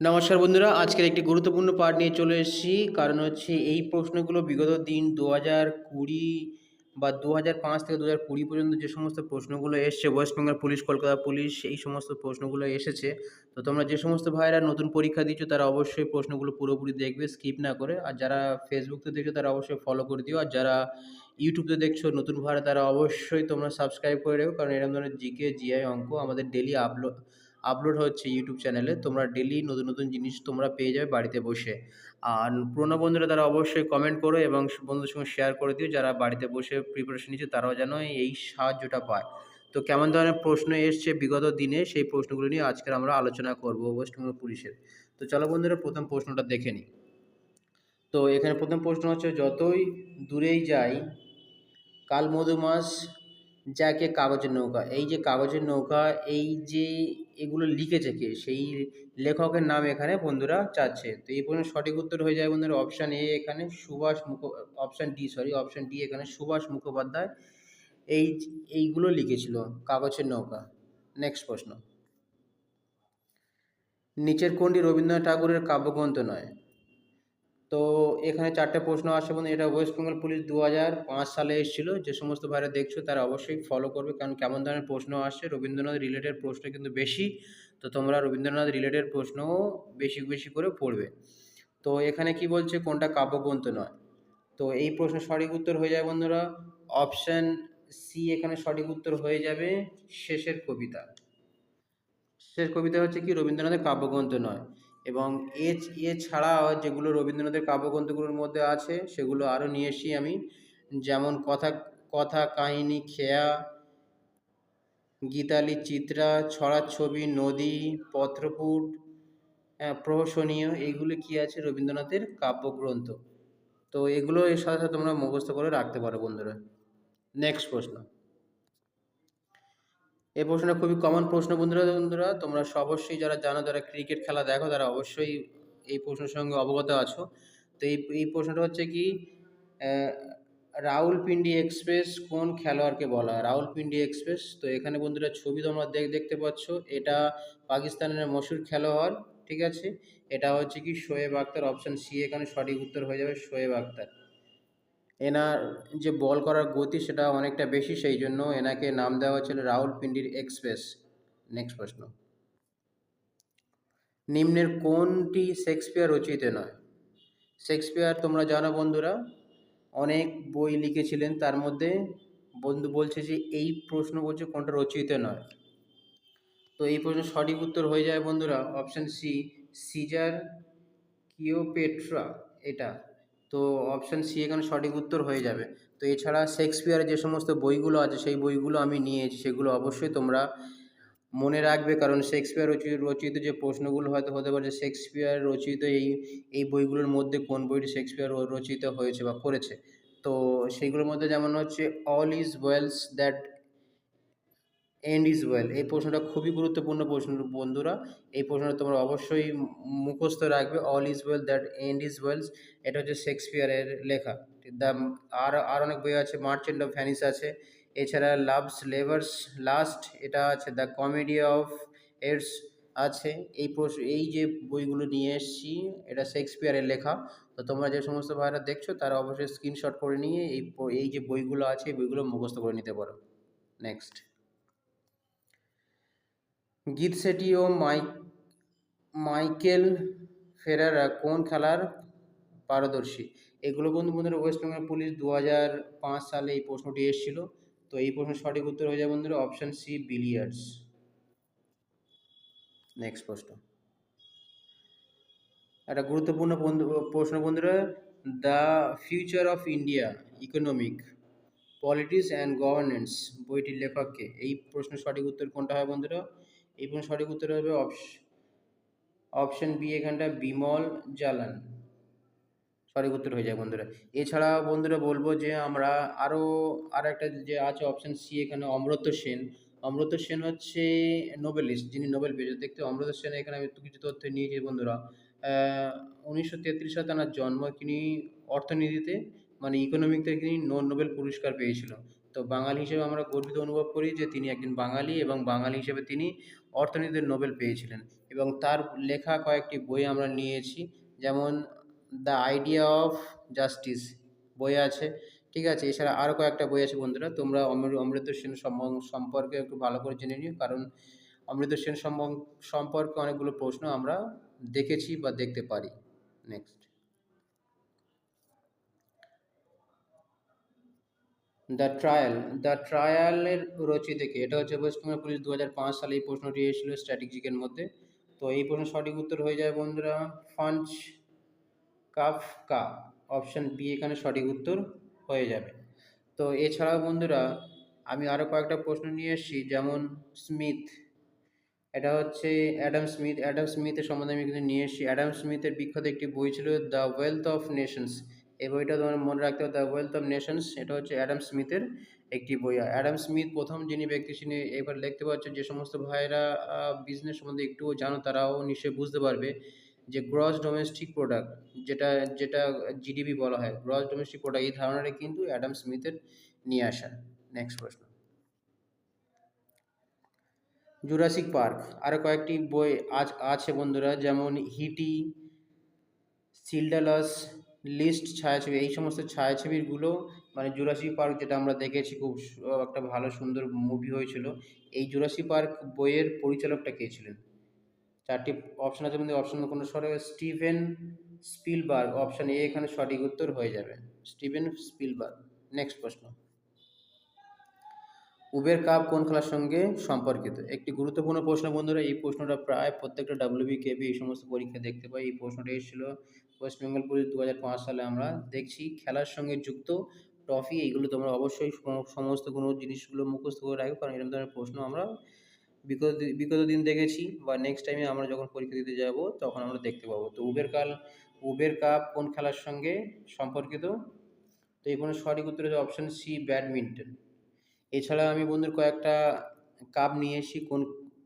নমস্কার বন্ধুরা, আজকের একটি গুরুত্বপূর্ণ পাঠ নিয়ে চলে এসেছি। কারণ হচ্ছে এই প্রশ্নগুলো বিগত দিন দু হাজার কুড়ি বা দু হাজার পাঁচ থেকে দু হাজার কুড়ি পর্যন্ত যে সমস্ত প্রশ্নগুলো এসছে West Bengal police Kolkata police এই সমস্ত প্রশ্নগুলো এসেছে। তো তোমরা যে সমস্ত ভাইরা নতুন পরীক্ষা দিচ্ছ, তারা অবশ্যই প্রশ্নগুলো পুরোপুরি দেখবে স্কিপ না করে। আর যারা ফেসবুকতে দেখছ, তারা অবশ্যই ফলো করে দিও। আর যারা ইউটিউবে দেখছ, নতুন ভাইরা, তারা অবশ্যই তোমরা সাবস্ক্রাইব করে রেখো। কারণ এরকম ধরনের জিকে, জিআই, অঙ্ক আমাদের ডেলি আপলোড আপলোড হচ্ছে ইউটিউব চ্যানেলে তোমরা ডেলি নতুন নতুন জিনিস তোমরা পেয়ে যাবে বাড়িতে বসে। আর পুরোনো বন্ধুরা তারা অবশ্যই কমেন্ট করো এবং বন্ধুদের সঙ্গে শেয়ার করে দিও, যারা বাড়িতে বসে প্রিপারেশন নিচ্ছে তারাও যেন এই সাহায্যটা পায়। তো কেমন ধরনের প্রশ্ন এসছে বিগত দিনে, সেই প্রশ্নগুলো নিয়ে আজকের আমরা আলোচনা করব ওয়েস্টবেঙ্গল পুলিশের। তো চলো বন্ধুরা প্রথম প্রশ্নটা দেখে নিই। তো এখানে প্রথম প্রশ্ন হচ্ছে, যতই দূরেই যাই কাল মধুমাস যাকে কাগজের নৌকা। এই যে কাগজের নৌকা, এই যে এগুলো লিখেছে কে? সেই লেখকের নাম এখানে বন্ধুরা চাচ্ছে। তো এই প্রশ্নের সঠিক উত্তর হয়ে যায় বন্ধুরা। অপশান এ এখানে সুভাষ মুখ option D sorry option D এখানে সুভাষ মুখোপাধ্যায় এই, এইগুলো লিখেছিল, কাগজের নৌকা। নেক্সট প্রশ্ন। নিচের কোনটি রবীন্দ্রনাথ ঠাকুরের কাব্যগ্রন্থ নয়? তো এখানে চারটে প্রশ্ন আসে বন্ধু, এটা ওয়েস্ট বেঙ্গল পুলিশ দু হাজার পাঁচ সালে এসেছিল। যে সমস্ত ভাইরা দেখছ তারা অবশ্যই ফলো করবে, কারণ কেমন ধরনের প্রশ্ন আসছে রবীন্দ্রনাথ রিলেটেড প্রশ্ন কিন্তু বেশি, তো তোমরা রবীন্দ্রনাথ রিলেটেড প্রশ্নও বেশি বেশি করে পড়বে। তো এখানে কি বলছে, কোনটা কাব্যগ্রন্থ নয়? তো এই প্রশ্ন সঠিক উত্তর হয়ে যায় বন্ধুরা অপশান সি এখানে সঠিক উত্তর হয়ে যাবে শেষের কবিতা। শেষের কবিতা হচ্ছে কি, রবীন্দ্রনাথের কাব্যগ্রন্থ নয়। এবং এ এছাড়াও যেগুলো রবীন্দ্রনাথের কাব্যগ্রন্থগুলোর মধ্যে আছে, সেগুলো আরও নিয়ে এসি আমি। যেমন কথা কথা, কাহিনী, খেয়া, গীতালি, চিত্রা, ছড়ার ছবি, নদী, পত্রপুট প্রহসনীয়, এইগুলো কি আছে রবীন্দ্রনাথের কাব্যগ্রন্থ? তো এগুলো এর সাথে সাথে তোমরা মুখস্থ করে রাখতে পারো বন্ধুরা। নেক্সট প্রশ্ন। এই প্রশ্নটা খুবই কমন প্রশ্ন বন্ধুরা বন্ধুরা। তোমরা অবশ্যই যারা জানো, যারা ক্রিকেট খেলা দেখো, তারা অবশ্যই এই প্রশ্নের সঙ্গে অবগত আছো। তো এই এই প্রশ্নটা হচ্ছে কি রাহুলপিন্ডি এক্সপ্রেস কোন খেলোয়াড়কে বলা হয়? রাহুলপিন্ডি এক্সপ্রেস। তো এখানে বন্ধুরা ছবি তোমরা দেখ, দেখতে পাচ্ছ। এটা পাকিস্তানের মশুর খেলোয়াড়, ঠিক আছে? এটা হচ্ছে কি, শোয়েব আক্তার। অপশান সি এখানে সঠিক উত্তর হয়ে যাবে, শোয়েব আক্তার। এনার যে বল করার গতি সেটা অনেকটা বেশি, সেই জন্য এনাকে নাম দেওয়া হয়েছিল রাহুল পিন্ডির এক্সপ্রেস নেক্সট প্রশ্ন। নিম্নের কোনটি শেক্সপিয়ার রচিত নয়? শেক্সপিয়ার, তোমরা জানো বন্ধুরা, অনেক বই লিখেছিলেন, তার মধ্যে বন্ধু বলছে যে এই প্রশ্ন বলছে কোনটা রচিত নয়। তো এই প্রশ্নের সঠিক উত্তর হয়ে যায় বন্ধুরা, অপশান সি, সিজার কিওপেট্রা, এটা। তো অপশান সি এখানে সঠিক উত্তর হয়ে যাবে। তো এছাড়া শেক্সপিয়ারের যে সমস্ত বইগুলো আছে, সেই বইগুলো আমি নিয়েছি, সেগুলো অবশ্যই তোমরা মনে রাখবে। কারণ শেক্সপিয়ার রচিত যে প্রশ্নগুলো হয়তো হতে পারে শেক্সপিয়ার রচিত এই এই বইগুলোর মধ্যে কোন বইটি শেক্সপিয়ার রচিত হয়েছে বা করেছে? তো সেইগুলোর মধ্যে যেমন হচ্ছে all is wells that end is well এই প্রশ্নটা খুবই গুরুত্বপূর্ণ প্রশ্ন, বন্ধুরা। এই প্রশ্নটা তোমরা অবশ্যই মুখস্থ রাখবে। All is well that end is wells এটা হচ্ছে শেক্সপিয়ারের লেখা। দ্য আর আর অনেক বই আছে। মার্চেন্ট অফ ভ্যানিস আছে। এছাড়া লাভস লেভার্স লাস্ট এটা আছে। দ্য কমেডি অফ এডস আছে। এই প্রশ্ন, এই যে বইগুলো নিয়ে এসেছি, এটা শেক্সপিয়ারের লেখা। তো তোমরা যে সমস্ত ভাইরা দেখছ, তারা অবশ্যই স্ক্রিনশট করে নিয়ে এই এই যে বইগুলো আছে, এই বইগুলো মুখস্থ করে নিতে পারো। নেক্সট গীত সেটি ও মাইক, মাইকেল ফেরারা কোন খেলার পারদর্শী? এগুলো বন্ধু বন্ধুরা ওয়েস্ট বেঙ্গল পুলিশ দু হাজার পাঁচ সালে এই প্রশ্নটি এসেছিল। তো এই প্রশ্নের সঠিক উত্তর হয়ে যায় বন্ধুরা অপশান সি বিলিয়ার্ডস নেক্সট প্রশ্ন। একটা গুরুত্বপূর্ণ প্রশ্ন বন্ধুরা the future of India economic politics and governance বইটির লেখককে। এই প্রশ্নের সঠিক উত্তর কোনটা হয় বন্ধুরা? প্রশ্নের সঠিক উত্তর হবে অপশন বি এখানটা বিমল জালান সঠিক উত্তর হয়ে যায় বন্ধুরা। এছাড়া বন্ধুরা বলব যে আমরা আরও আর একটা যে আছে অপশান সি এখানে অমৃত সেন। অমৃত সেন হচ্ছে নোবেলিস্ট, যিনি নোবেল পেয়েছে দেখতে অমৃত সেন, এখানে আমি কিছু তথ্য নিয়েছি বন্ধুরা। উনিশশো তেত্রিশ সালে তার জন্ম তিনি অর্থনীতিতে মানে ইকোনমিকতে তিনি নোবেল পুরস্কার পেয়েছিল তো বাঙালি হিসেবে আমরা গর্বিত অনুভব করি যে তিনি একজন বাঙালি এবং বাঙালি হিসেবে তিনি অর্থনীতিতে নোবেল পেয়েছিলেন এবং তার লেখা কয়েকটি বই আমরা নিয়েছি, যেমন দ্য আইডিয়া অফ জাস্টিস বই আছে, ঠিক আছে? এছাড়া আরও কয়েকটা বই আছে বন্ধুরা, তোমরা অমৃ, অমৃত সেন সম্পর্কে একটু ভালো করে জেনে নিও, কারণ অমৃত সেন সম্পর্কে অনেকগুলো প্রশ্ন আমরা দেখেছি বা দেখতে পারি। নেক্সট দ্য ট্রায়াল দ্য ট্রায়ালের রচিত কে এটা হচ্ছে ওয়েস্টবেঙ্গল পুলিশ দু হাজার পাঁচ সালে এই প্রশ্নটি এসেছিল স্ট্র্যাটেজিকের মধ্যে। তো এই প্রশ্নের সঠিক উত্তর হয়ে যায় বন্ধুরা, ফাঞ্চ কাফকা অপশান বি এখানে সঠিক উত্তর হয়ে যাবে। তো এছাড়াও বন্ধুরা, আমি আরও কয়েকটা প্রশ্ন নিয়ে এসেছি, যেমন স্মিথ এটা হচ্ছে অ্যাডাম স্মিথ অ্যাডাম স্মিথের সম্বন্ধে আমি কিন্তু নিয়ে এসেছি। অ্যাডাম স্মিথের বিখ্যাত একটি বই ছিল দ্য ওয়েলথ অফ নেশনস এই বইটা তোমার মনে রাখতে হবে ওয়েলথ অফ নেশনস এটা হচ্ছে অ্যাডাম স্মিথের একটি বই। অ্যাডাম স্মিথ প্রথম যিনি ব্যক্তি তিনি এবার দেখতে পাচ্ছ যে সমস্ত ভাইয়েরা বিজনেস সম্বন্ধে একটুও জানো, তারাও নিশ্চয়ই বুঝতে পারবে যে গ্রস ডোমেস্টিক প্রোডাক্ট যেটা যেটা জিডিপি বলা হয় গ্রস ডোমেস্টিক প্রোডাক্ট এই ধারণাটা কিন্তু অ্যাডাম স্মিথের নিয়ে আসা। নেক্সট প্রশ্ন। জুরাসিক পার্ক আরও কয়েকটি বই আজ, আছে বন্ধুরা, যেমন হিটি সিলডালাস লিস্ট ছায়াছবি, এই সমস্ত ছায়াছবিগুলো মানে জুরাসি পার্ক যেটা আমরা দেখেছি, খুব একটা ভালো সুন্দর মুভি হয়েছিল। এই জুরাসি পার্ক বইয়ের পরিচালকটা কে ছিলেন? চারটি অপশন আছে, মধ্যে অপশন কোনো সরে স্টিভেন স্পিলবার্গ অপশন এ এখানে সঠিক উত্তর হয়ে যাবে। স্টিভেন স্পিলবার্গ নেক্সট প্রশ্ন। উবের কাপ কোন খেলার সঙ্গে সম্পর্কিত? একটি গুরুত্বপূর্ণ প্রশ্ন, বন্ধুরা, এই প্রশ্নটা প্রায় প্রত্যেকটা ডাব্লিউবি কেবি এই সমস্ত পরীক্ষা দেখতে পাই। এই প্রশ্নটা এসেছিল ওয়েস্ট বেঙ্গল পুলিশ দু হাজার পাঁচ সালে আমরা দেখছি। খেলার সঙ্গে যুক্ত ট্রফি এইগুলো তোমরা অবশ্যই সম- সমস্ত কোনো জিনিসগুলো মুখস্থ করে রাখবে, কারণ এরকম ধরনের প্রশ্ন আমরা বিগত বিগত দিন দেখেছি বা নেক্সট টাইমে আমরা যখন পরীক্ষা দিতে যাব তখন আমরা দেখতে পাবো। তো উবের কাল উবের কাপ কোন খেলার সঙ্গে সম্পর্কিত? তো এই কোনো সঠিক উত্তর হচ্ছে অপশন সি ব্যাডমিন্টন এছাড়া আমি বন্ধুর কয়েকটা কাপ নিয়ে এসেছি, কোন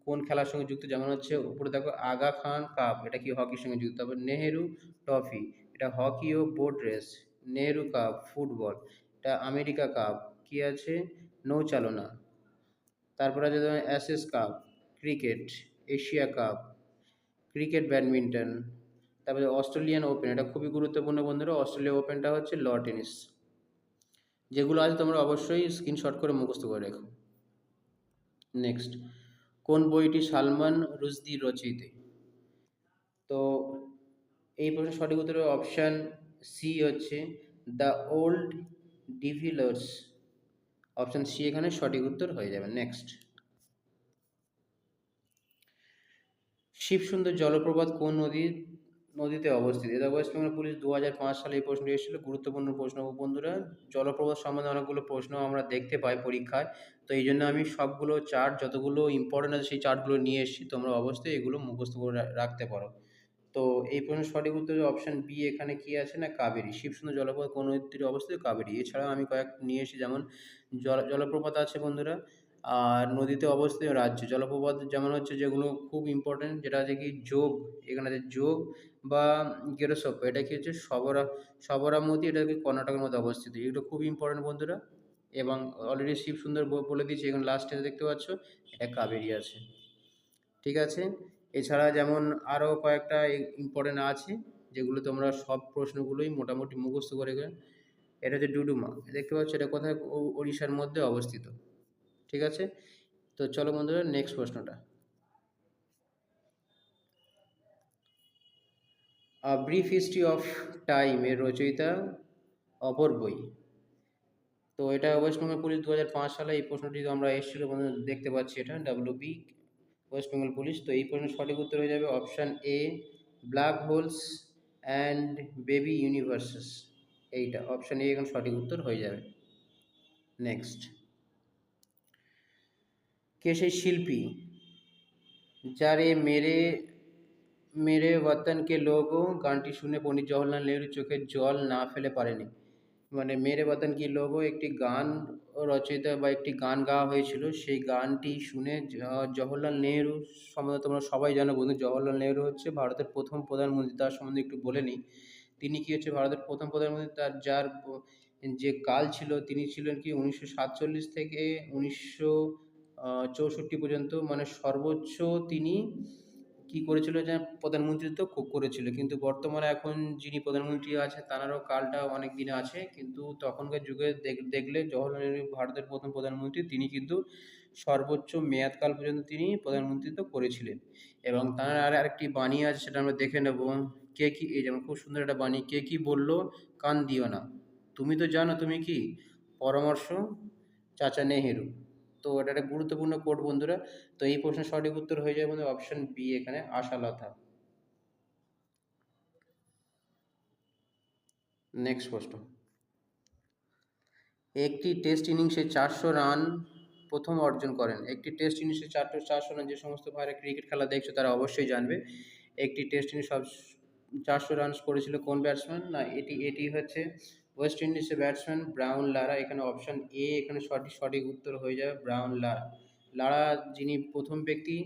কোন খেলার সঙ্গে যুক্ত? যেমন হচ্ছে উপরে দেখো আগা খান কাপ, এটা কি হকির সঙ্গে যুক্ত? তারপর নেহেরু ট্রফি, এটা হকি ও boat race, Nehru cup, football, এটা আমেরিকা কাপ, কি আছে? নৌচালনা, তারপরে আছে Ashes cup, cricket, Asia cup, cricket badminton, তারপরে অস্ট্রেলিয়ান ওপেন, এটা খুবই গুরুত্বপূর্ণ বন্ধুরা, অস্ট্রেলিয়া ওপেনটা হচ্ছে ল টেনিস, যেগুলো আছে তোমরা অবশ্যই স্ক্রিনশট করে মুখস্থ করে রেখো। নেক্সট কোন বইটি সালমান রুজদি রচিত? তো এই প্রশ্নের সঠিক উত্তরের অপশান সি হচ্ছে the old devils option C এখানে সঠিক উত্তর হয়ে যাবে। নেক্সট শিবসুন্দর জলপ্রপাত কোন নদীর নদীতে অবস্থিত। এটা ওয়েস্ট বেঙ্গল পুলিশ দু হাজার পাঁচ সালে এই প্রশ্নটি এসেছিল। গুরুত্বপূর্ণ প্রশ্ন বন্ধুরা, জলপ্রপাত সম্বন্ধে অনেকগুলো প্রশ্ন আমরা দেখতে পাই পরীক্ষায়। তো এই জন্য আমি সবগুলো চার্ট, যতগুলো ইম্পর্টেন্ট আছে সেই চার্টগুলো নিয়ে এসেছি। তোমরা অবশ্যই এগুলো মুখস্থ করে রাখতে পারো। তো এই প্রশ্নের সঠিক উত্তর অপশান বি এখানে কি আছে না? কাবেরী। শিবসুন্দর জলপ্রপাত কোন নদীর অবস্থিত? কাবেরী। এছাড়াও আমি কয়েক নিয়ে এসেছি, যেমন জল জলপ্রপাত আছে বন্ধুরা, আর নদীতে অবস্থিত রাজ্য। জলপ্রপাত যেমন হচ্ছে যেগুলো খুব ইম্পর্টেন্ট যেটা আছে কি যোগ, এখানে যোগ বা গেরোসপ্প এটা কি হচ্ছে সবরা, সবরামতি এটা কর্ণাটকের মধ্যে অবস্থিত। এগুলো খুব ইম্পর্টেন্ট বন্ধুরা। এবং অলরেডি শিব সুন্দর বলে দিয়েছি, এখানে লাস্টে দেখতে পাচ্ছ এটা কাবেরি আছে। ঠিক আছে? এছাড়া যেমন আরও কয়েকটা ইম্পর্টেন্ট আছে, যেগুলো তোমরা সব প্রশ্নগুলোই মোটামুটি মুখস্থ করে গেলে। এটা হচ্ছে ডুডুমা। দেখতে পাচ্ছ, এটা কোথায় ওড়িশার মধ্যে অবস্থিত। ঠিক আছে? তো চলো বন্ধুরা নেক্সট প্রশ্নটা। A brief history of time এর রচয়িতা অপর বই। তো এটা ওয়েস্ট বেঙ্গল পুলিশ দু হাজার পাঁচ সালে এই প্রশ্নটি আমরা এসেছিল দেখতে পাচ্ছি এটা ডাব্লিউবি ওয়েস্ট বেঙ্গল পুলিশ তো এই প্রশ্নের সঠিক উত্তর হয়ে যাবে option A black holes and baby universes এইটা অপশান এ এখন সঠিক উত্তর হয়ে যাবে। নেক্সট কে সেই শিল্পী যারে মেরে মেরে ওয়াতন কে লোগো গানটি শুনে পণ্ডিত জওহরলাল নেহরু চোখের জল না ফেলে পারেনি মানে মেরে ওয়াতন কি লোগো একটি গান রচয়িতা বা একটি গান গাওয়া হয়েছিল সেই গানটি শুনে জওহরলাল নেহরু সম্বন্ধে তোমরা সবাই জানো বন্ধু জওহরলাল নেহরু হচ্ছে ভারতের প্রথম প্রধানমন্ত্রী তার সম্বন্ধে একটু বলে নিই তিনি কি হচ্ছে ভারতের প্রথম প্রধানমন্ত্রী? তার যার যে কাল ছিল, তিনি ছিলেন কি উনিশশো সাতচল্লিশ থেকে উনিশশো চৌষট্টি পর্যন্ত মানে সর্বোচ্চ তিনি কি করেছিল যে প্রধানমন্ত্রিত্ব ক- করেছিল, কিন্তু বর্তমানে এখন যিনি প্রধানমন্ত্রী আছে তাঁরও কালটা অনেক দিন আছে, কিন্তু তখনকার যুগে দেখ- দেখলে জওহরলাল নেহরু ভারতের প্রথম প্রধানমন্ত্রী, তিনি কিন্তু সর্বোচ্চ মেয়াদকাল পর্যন্ত তিনি প্রধানমন্ত্রিত্ব করেছিলেন। এবং তার আর আরেকটি বাণী আছে, সেটা আমরা দেখে নেব। কে কি, এই যেমন খুব সুন্দর একটা বাণী, কে কি বলল? কান দিও না। তুমি তো জানো তুমি কি? পরামর্শ, চাচা নেহেরু। তো এটা একটা গুরুত্বপূর্ণ কোড বন্ধুরা। তো এই প্রশ্নের সঠিক উত্তর হয়ে যাবে বন্ধু অপশন বি এখানে আশালতা নেক্সট প্রশ্ন। একটি টেস্ট ইনিংসে চারশো রান প্রথম অর্জন করেন। একটি টেস্ট ইনিংসে চারশো চারশো রান যে সমস্ত ভাইরা ক্রিকেট খেলা দেখছ তারা অবশ্যই জানবে। একটি টেস্ট ইনিংস সব চারশো রান করেছিল কোন ব্যাটসম্যান না, এটি এটি হচ্ছে ওয়েস্ট ইন্ডিজের ব্যাটসম্যান ব্রাউন লারা এখানে অপশান এ এখানে সঠিক সঠিক উত্তর হয়ে যাবে ব্রাউন লারা লারা যিনি প্রথম ব্যক্তি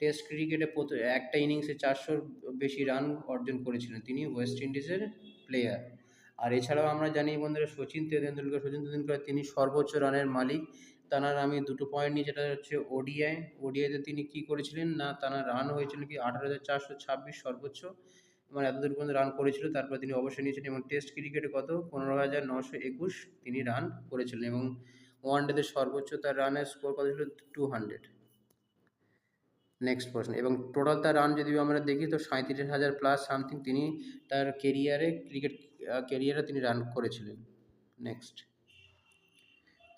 টেস্ট ক্রিকেটে একটা ইনিংসে চারশোর বেশি রান অর্জন করেছিলেন। তিনি ওয়েস্ট ইন্ডিজের প্লেয়ার আর এছাড়াও আমরা জানি বন্ধুরা, সচিন তেন্ডুলকর সচিন তেন্ডুলকর তিনি সর্বোচ্চ রানের মালিক। তানার আমি দুটো পয়েন্ট নিই যেটা হচ্ছে ওডিআই ওডিআইতে তিনি কী করেছিলেন? না, তানার রান হয়েছিল কি আঠারো হাজার চারশো ছাব্বিশ সর্বোচ্চ মানে এতদূর পর্যন্ত রান করেছিল, তারপর তিনি অবসর নিয়েছিলেন এবং টেস্ট ক্রিকেটে কত? পনেরো হাজার নশো একুশ তিনি রান করেছিলেন এবং ওয়ান ডেতে সর্বোচ্চ তার রানের স্কোর কত ছিল? টু হান্ড্রেড নেক্সট প্রশ্ন, এবং টোটাল তার রান যদি আমরা দেখি তো সাঁত্রিশ হাজার প্লাস সামথিং তিনি তার কেরিয়ারে ক্রিকেট কেরিয়ারে তিনি রান করেছিলেন। নেক্সট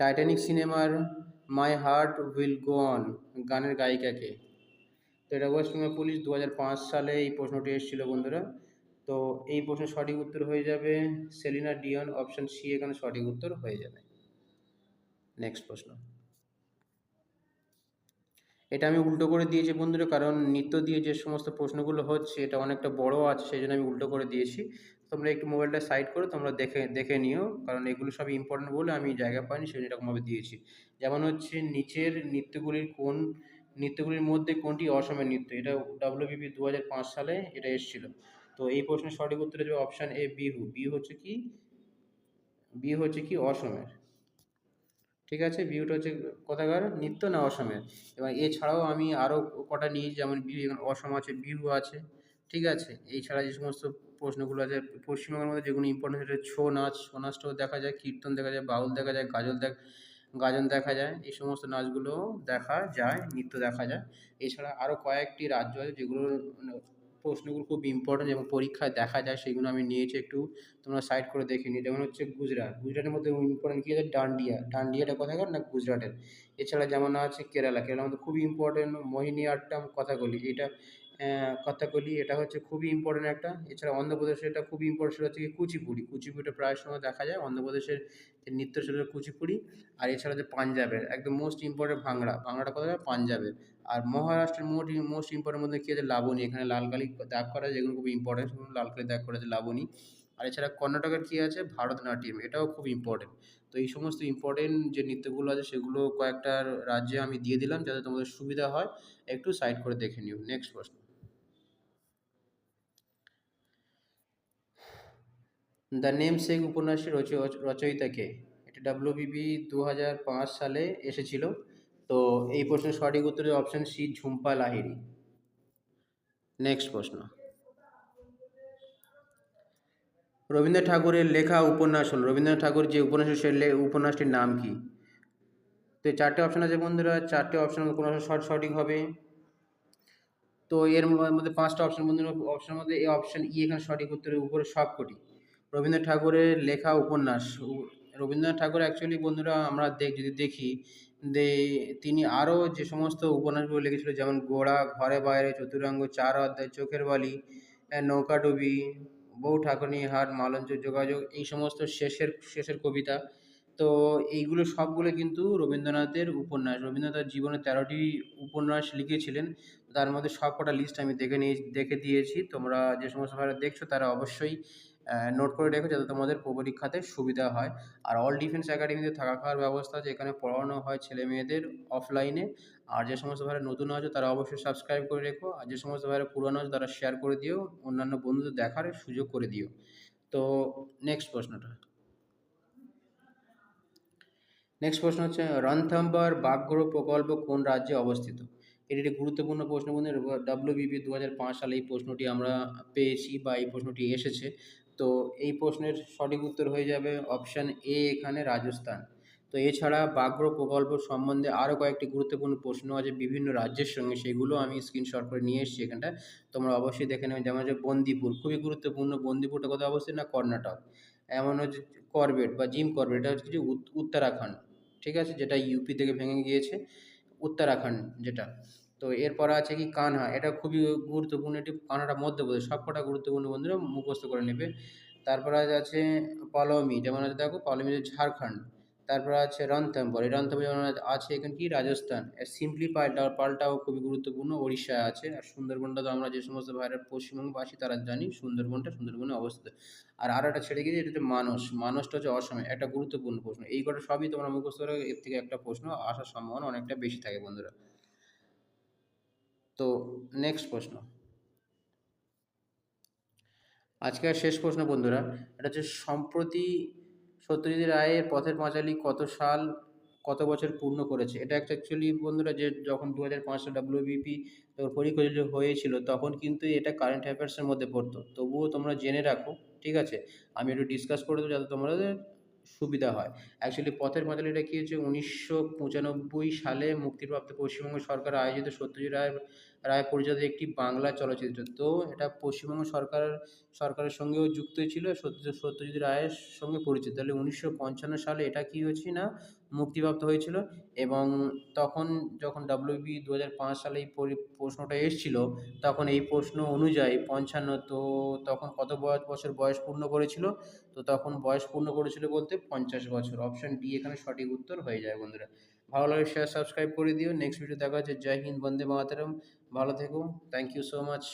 টাইটানিক সিনেমার my heart will go on গানের গায়িকাকে তো এটা ওয়েস্ট বেঙ্গল পুলিশ দু হাজার পাঁচ সালে এই প্রশ্নটি এসেছিল বন্ধুরা। তো এই প্রশ্নের সঠিক উত্তর হয়ে যাবে সেলিনা ডিয়ন অপশন সি এখানে সঠিক উত্তর হয়ে যাবে। নেক্সট প্রশ্ন। এটা আমি উল্টো করে দিয়েছি বন্ধুরা, কারণ নিত্য দিয়ে যে সমস্ত প্রশ্নগুলো হচ্ছে, এটা অনেকটা বড় আছে, সেই জন্য আমি উল্টো করে দিয়েছি। তোমরা একটু মোবাইলটা সাইড করে তোমরা দেখে দেখে নিও, কারণ এগুলো সব ইম্পর্টেন্ট বলে আমি জায়গা পাইনি, সেই জন্য এরকমভাবে দিয়েছি। যেমন হচ্ছে, নিচের নৃত্যগুলির কোন নৃত্যগুলির মধ্যে কোনটি অসমের নৃত্য? এটা ডাব্লিউবিপি দু হাজার পাঁচ সালে এটা এসেছিল। তো এই প্রশ্নের সঠিক উত্তর হবে অপশান এ বিহু বিহু হচ্ছে কি? বিহু হচ্ছে কি অসমের। ঠিক আছে? বিহুটা হচ্ছে কোথাকার? নৃত্য না অসমের? এবং এছাড়াও আমি আরও কটা নিই যেমন বিহু অসম আছে বিহু আছে। ঠিক আছে? এছাড়া যে সমস্ত প্রশ্নগুলো আছে, পশ্চিমবঙ্গের মধ্যে যেগুলো ইম্পর্টেন্ট সেটা ছৌ নাচ। ছৌ নাচটাও দেখা যায়, কীর্তন দেখা যায়, বাউল দেখা যায়, গাজল দেখ গাজন দেখা যায়, এই সমস্ত নাচগুলো দেখা যায়, নৃত্য দেখা যায়। এছাড়া আরও কয়েকটি রাজ্য আছে যেগুলো মানে প্রশ্নগুলো খুব ইম্পর্টেন্ট এবং পরীক্ষায় দেখা যায়, সেগুলো আমি নিয়েছি একটু তোমরা সাইড করে দেখে নিই যেমন হচ্ছে গুজরাট। গুজরাটের মধ্যে ইম্পর্টেন্ট কী আছে? ডান্ডিয়া। ডান্ডিয়াটা কোথাকার না, গুজরাটের। এছাড়া যেমন আছে কেরালা। কেরালার মধ্যে খুবই ইম্পর্টেন্ট মোহিনী আট্টাম কথাকলি এটা কথাকলি, এটা হচ্ছে খুবই ইম্পর্টেন্ট একটা। এছাড়া অন্ধ্রপ্রদেশের এটা খুবই ইম্পর্টেন্ট সেটা হচ্ছে কুচিপুড়ি। কুচিপুড়িটা প্রায় সময় দেখা যায়। অন্ধ্রপ্রদেশের নৃত্য সেটা কুচিপুড়ি আর এছাড়া যে পাঞ্জাবের। একদম মোস্ট ইম্পর্টেন্ট ভাংড়া ভাংড়াটা কোথায় পাঞ্জাবের। আর মহারাষ্ট্রের মোট মোস্ট ইম্পর্টেন্ট মধ্যে কী আছে? লাবণী। এখানে লাল কালি দাগ করা যেগুলো খুব ইম্পর্টেন্ট সেগুলো লাল কালি দাগ করা আছে, লাবণী। আর এছাড়া কর্ণাটকের কী আছে? ভারতনাট্যম। এটাও খুব ইম্পর্টেন্ট তো এই সমস্ত ইম্পর্টেন্ট যে নৃত্যগুলো আছে, সেগুলো কয়েকটা রাজ্যে আমি দিয়ে দিলাম, যাতে তোমাদের সুবিধা হয়। একটু সাইড করে দেখে নিও। নেক্সট প্রশ্ন দ্য নেম শেখ উপন্যাসের রচয়িতা কে এটি ডাব্লিউবিবি দু হাজার পাঁচ সালে এসেছিল। তো এই প্রশ্নের সঠিক উত্তরের option C Jhumpa Lahiri. Next প্রশ্ন। রবীন্দ্রনাথ ঠাকুরের লেখা উপন্যাস হল, রবীন্দ্রনাথ ঠাকুর যে উপন্যাস সে উপন্যাসটির নাম কি? তো চারটে অপশান আছে বন্ধুরা। চারটে অপশান কোনো শর্ট সঠিক হবে। তো এর মধ্যে পাঁচটা অপশান বন্ধুরা অপশানের মধ্যে এই অপশান ই এখানে সঠিক উত্তরের উপরে সব কটি রবীন্দ্রনাথ ঠাকুরের লেখা উপন্যাস। রবীন্দ্রনাথ ঠাকুর অ্যাকচুয়ালি বন্ধুরা আমরা দেখ, যদি দেখি যে তিনি আরও যে সমস্ত উপন্যাসগুলো লিখেছিল, যেমন গোড়া, ঘরে বাইরে, চতুরঙ্গ, চার অধ্যায়, চোখের বালি নৌকাডুবি বউ ঠাকুরনি হাট মালঞ্চ, যোগাযোগ, এই সমস্ত শেষের শেষের কবিতা। তো এইগুলো সবগুলো কিন্তু রবীন্দ্রনাথের উপন্যাস। রবীন্দ্রনাথ জীবনে তেরোটি উপন্যাস লিখেছিলেন। তার মধ্যে সব কটা লিস্ট আমি দেখে নিয়ে, দেখে দিয়েছি। তোমরা যে সমস্ত দেখছ, তারা অবশ্যই নোট করে রেখো যাতে তোমাদের পরীক্ষাতে সুবিধা হয়। আর অল ডিফেন্স একাডেমিতে থাকা খাওয়ার ব্যবস্থা আছে, এখানে পড়ানো হয় ছেলে মেয়েদের অফলাইনে আর যে সমস্ত ভাইরা নতুন আছে, তারা অবশ্যই সাবস্ক্রাইব করে রেখো। আর যে সমস্ত ভাইরা পুরনো আছে, তারা শেয়ার করে দিও। অন্যান্য বন্ধুদের দেখার সুযোগ করে দিও। তো নেক্সট প্রশ্নটা। নেক্সট প্রশ্ন হচ্ছে, রণথম্বর বাঘ্র প্রকল্প কোন রাজ্যে অবস্থিত? এটি একটি গুরুত্বপূর্ণ প্রশ্ন বন্ধু। ডাব্লিউবিপি দু হাজার পাঁচ সালে এই প্রশ্নটি আমরা পেয়েছি বা এই প্রশ্নটি এসেছে। তো এই প্রশ্নের সঠিক উত্তর হয়ে যাবে অপশান এ এখানে রাজস্থান। তো এছাড়া বাঘ্র প্রকল্প সম্বন্ধে আরও কয়েকটি গুরুত্বপূর্ণ প্রশ্ন আছে বিভিন্ন রাজ্যের সঙ্গে, সেগুলো আমি স্ক্রিনশট করে নিয়ে এসেছি এখানটা। তোমরা অবশ্যই দেখে নেবে, যেমন হচ্ছে বন্দিপুর, খুবই গুরুত্বপূর্ণ। বন্দিপুরটা কোথায় অবস্থিত না কর্ণাটক? এমন হচ্ছে করবেট বা জিম করবেট, এটা হচ্ছে উত- উত্তরাখণ্ড, ঠিক আছে? যেটা ইউপি থেকে ভেঙে গিয়েছে, উত্তরাখণ্ড যেটা। তো এরপর আছে কি কানহা। এটা খুবই গুরুত্বপূর্ণ এটি কানহাটা মধ্যপ্রদেশ সবকটা গুরুত্বপূর্ণ বন্ধুরা মুখস্থ করে নেবে। তারপর আছে পলমি যেমন আছে দেখো পলমি ঝাড়খণ্ড। তারপর আছে রণথম্বর এই রণথম্বর যেমন আছে এখানে কি? রাজস্থান। সিম্পলি পাল্টা, পাল্টাও খুবই গুরুত্বপূর্ণ, ওড়িশায় আছে। আর সুন্দরবনটা তো আমরা যে সমস্ত ভাইরা পশ্চিমবঙ্গবাসী তারা জানি, সুন্দরবনটা সুন্দরবনে অবস্থিত। আর আরও একটা ছেড়ে গিয়েছে এটা হচ্ছে মানসটা হচ্ছে অসমে, একটা গুরুত্বপূর্ণ প্রশ্ন। এই কটা সবই তোমরা মুখস্থ করে, এর থেকে একটা প্রশ্ন আসার সম্ভাবনা অনেকটা বেশি থাকে বন্ধুরা। তো নেক্সট প্রশ্ন। আজকের শেষ প্রশ্ন বন্ধুরা, এটা হচ্ছে সম্প্রতি সত্যজিৎ রায়ের পথের পাঁচালী কত সাল, কত বছর পূর্ণ করেছে? এটা একটা অ্যাকচুয়ালি বন্ধুরা যে যখন দু হাজার পাঁচ সাল ডাব্লিউবিপি পরীক্ষা হয়েছিল, তখন কিন্তু এটা কারেন্ট অ্যাফেয়ার্সের মধ্যে পড়তো। তবুও তোমরা জেনে রাখো, ঠিক আছে? আমি একটু ডিসকাস করে দেবো যাতে তোমাদের সুবিধা হয়। অ্যাকচুয়ালি পথের পাঁচালীটা কী হচ্ছে, উনিশশো পঁচানব্বই সালে মুক্তিপ্রাপ্ত পশ্চিমবঙ্গ সরকার আয়োজিত সত্যজিৎ রায় রায় পরিচালিত একটি বাংলা চলচ্চিত্র। তো এটা পশ্চিমবঙ্গ সরকার, সরকারের সঙ্গেও যুক্ত ছিল সত্য সত্যজিৎ রায়ের সঙ্গে পরিচিত। তাহলে উনিশশো পঞ্চান্ন সালে এটা কী হয়েছে না? মুক্তিপ্রাপ্ত হয়েছিল এবং তখন যখন ডাব্লিউবি দু হাজার পাঁচ সালে এই পরি- প্রশ্নটা এসেছিল, তখন এই প্রশ্ন অনুযায়ী পঞ্চান্ন, তো তখন কত বয়স, বছর বয়স পূর্ণ করেছিল? তো তখন বয়স পূর্ণ করেছিল বলতে পঞ্চাশ বছর। অপশন ডি এখানে সঠিক উত্তর হয়ে যায় বন্ধুরা। ভালো লাগে শেয়ার সাবস্ক্রাইব করে দিও। নেক্সট ভিডিও দেখা হচ্ছে। জয় হিন্দ, বন্দে মাতারম। ভালো থেকো। Thank you so much